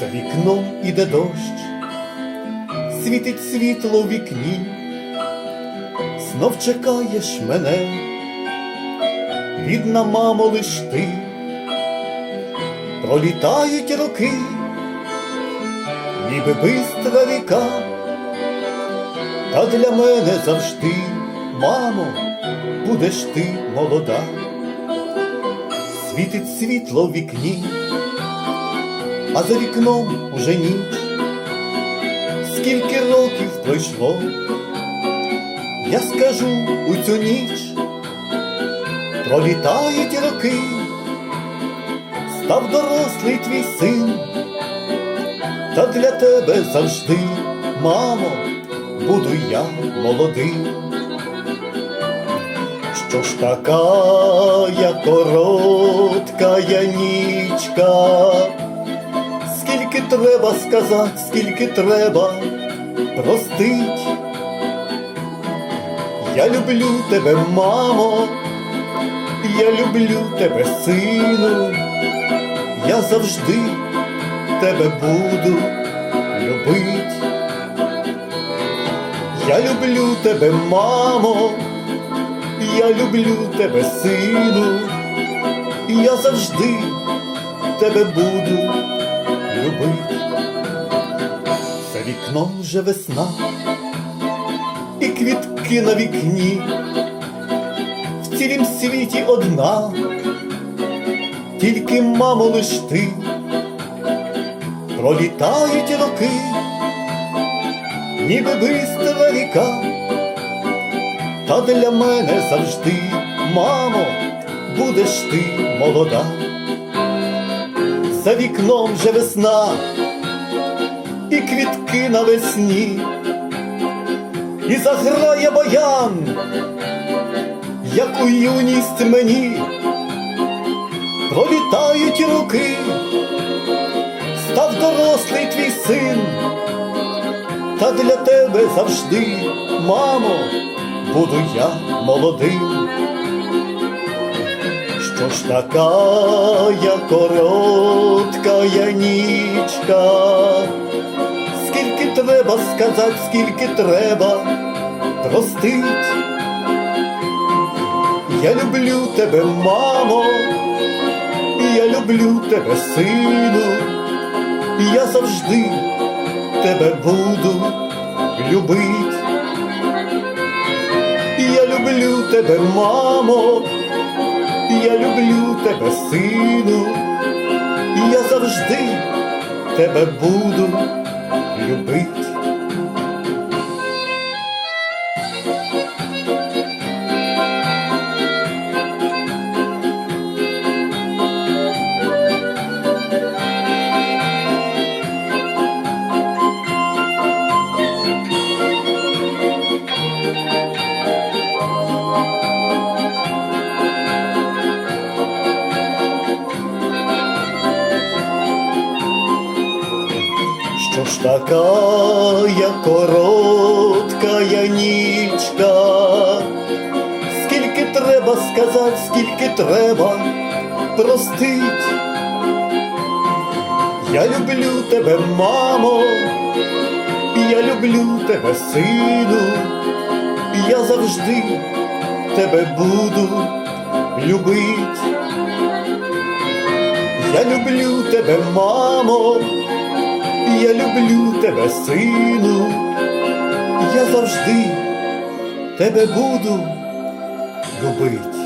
За вікном іде дощ, світить світло в вікні, знов чекаєш мене, рідна мамо, лиш ти, пролітають роки, ніби бистра ріка, та для мене завжди, мамо, будеш ти молода, світить світло в вікні а за вікном уже ніч. Скільки років пройшло, я скажу у цю ніч, пролітають роки, став дорослий твій син, та для тебе завжди, мамо, буду я молодим. Що ж така я коротка нічка, скільки треба сказати, скільки треба простить. Я люблю тебе, мамо, я люблю тебе, сину, я завжди тебе буду любить. Я люблю тебе, мамо, я люблю тебе, сину, і я завжди тебе буду любить. За вікном вже весна, і квітки на вікні, в цілім світі одна, тільки, мамо, лиш ти, пролітають роки, ніби бистра ріка, та для мене завжди, мамо, будеш ти молода. За вікном же весна, і квітки навесні, і заграє баян, як у юність мені, пролітають роки, став дорослий твій син, та для тебе завжди, мамо, буду я молодим. Що ж така я коротка я нічка, скільки треба сказати, скільки треба простить. Я люблю тебе, мамо, я люблю тебе, сину, я завжди тебе буду любить. Люблю тебе, мамо. Я люблю тебе, сину, я завжди тебе буду любить. Що ж така я коротка я нічка, скільки треба сказати, скільки треба простить. Я люблю тебе, мамо, я люблю тебе, сину, я завжди тебе буду любить. Я люблю тебе, мамо. Я люблю тебе, сину, я завжди тебе буду любить.